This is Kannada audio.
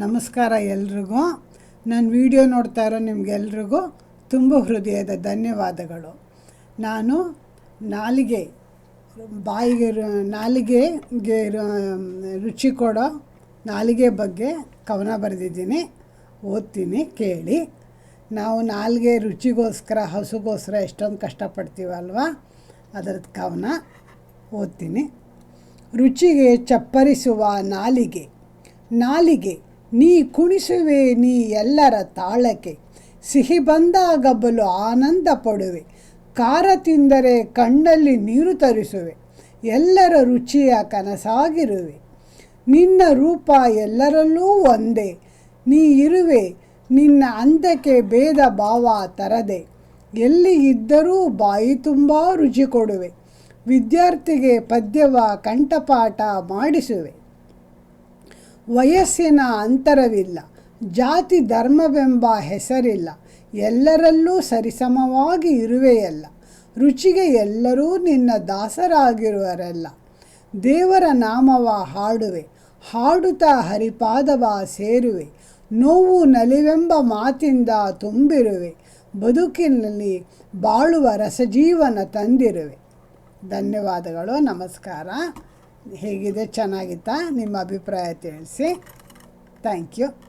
ನಮಸ್ಕಾರ ಎಲ್ರಿಗೂ. ನನ್ನ ವಿಡಿಯೋ ನೋಡ್ತಾ ಇರೋ ನಿಮಗೆಲ್ರಿಗೂ ತುಂಬ ಹೃದಯದ ಧನ್ಯವಾದಗಳು. ನಾನು ನಾಲಿಗೆ, ಬಾಯಿಗೆ ನಾಲಿಗೆಗೆ ರುಚಿ ಕೊಡೋ ನಾಲಿಗೆ ಬಗ್ಗೆ ಕವನ ಬರೆದಿದ್ದೀನಿ. ಓದ್ತೀನಿ, ಕೇಳಿ. ನಾವು ನಾಲಿಗೆ ರುಚಿಗೋಸ್ಕರ, ಹಸುಗೋಸ್ಕರ ಎಷ್ಟೊಂದು ಕಷ್ಟಪಡ್ತೀವಲ್ವ? ಅದರದ್ದು ಕವನ ಓದ್ತೀನಿ. ರುಚಿಗೆ ಚಪ್ಪರಿಸುವ ನಾಲಿಗೆ. ನಾಲಿಗೆ ನೀ ಕುಣಿಸುವೆ, ನೀ ಎಲ್ಲರ ತಾಳಕ್ಕೆ. ಸಿಹಿ ಬಂದಾಗ ಬಲು ಆನಂದ ಪಡುವೆ. ಖಾರ ತಿಂದರೆ ಕಣ್ಣಲ್ಲಿ ನೀರು ತರಿಸುವೆ. ಎಲ್ಲರ ರುಚಿಯ ಕನಸಾಗಿರುವೆ. ನಿನ್ನ ರೂಪ ಎಲ್ಲರಲ್ಲೂ ಒಂದೇ. ನೀ ಇರುವೆ, ನಿನ್ನ ಅಂದಕ್ಕೆ ಭೇದ ಭಾವ ತರದೆ. ಎಲ್ಲಿ ಇದ್ದರೂ ಬಾಯಿ ತುಂಬ ರುಚಿ ಕೊಡುವೆ. ವಿದ್ಯಾರ್ಥಿಗೆ ಪದ್ಯವ ಕಂಠಪಾಠ ಮಾಡಿಸುವೆ. ವಯಸ್ಸಿನ ಅಂತರವಿಲ್ಲ, ಜಾತಿ ಧರ್ಮವೆಂಬ ಹೆಸರಿಲ್ಲ, ಎಲ್ಲರಲ್ಲೂ ಸರಿಸಮವಾಗಿ ಇರುವೆಯಲ್ಲ, ರುಚಿಗೆ ಎಲ್ಲರೂ ನಿನ್ನ ದಾಸರಾಗಿರುವರಲ್ಲ. ದೇವರ ನಾಮವ ಹಾಡುವೆ, ಹಾಡುತ್ತಾ ಹರಿಪಾದವ ಸೇರುವೆ, ನೋವು ನಲಿವೆಂಬ ಮಾತಿಂದ ತುಂಬಿರುವೆ, ಬದುಕಿನಲ್ಲಿ ಬಾಳುವ ರಸಜೀವನ ತಂದಿರುವೆ. ಧನ್ಯವಾದಗಳು, ನಮಸ್ಕಾರ. ಹೇಗಿದೆ? ಚೆನ್ನಾಗಿತ್ತಾ? ನಿಮ್ಮ ಅಭಿಪ್ರಾಯ ತಿಳಿಸಿ. Thank you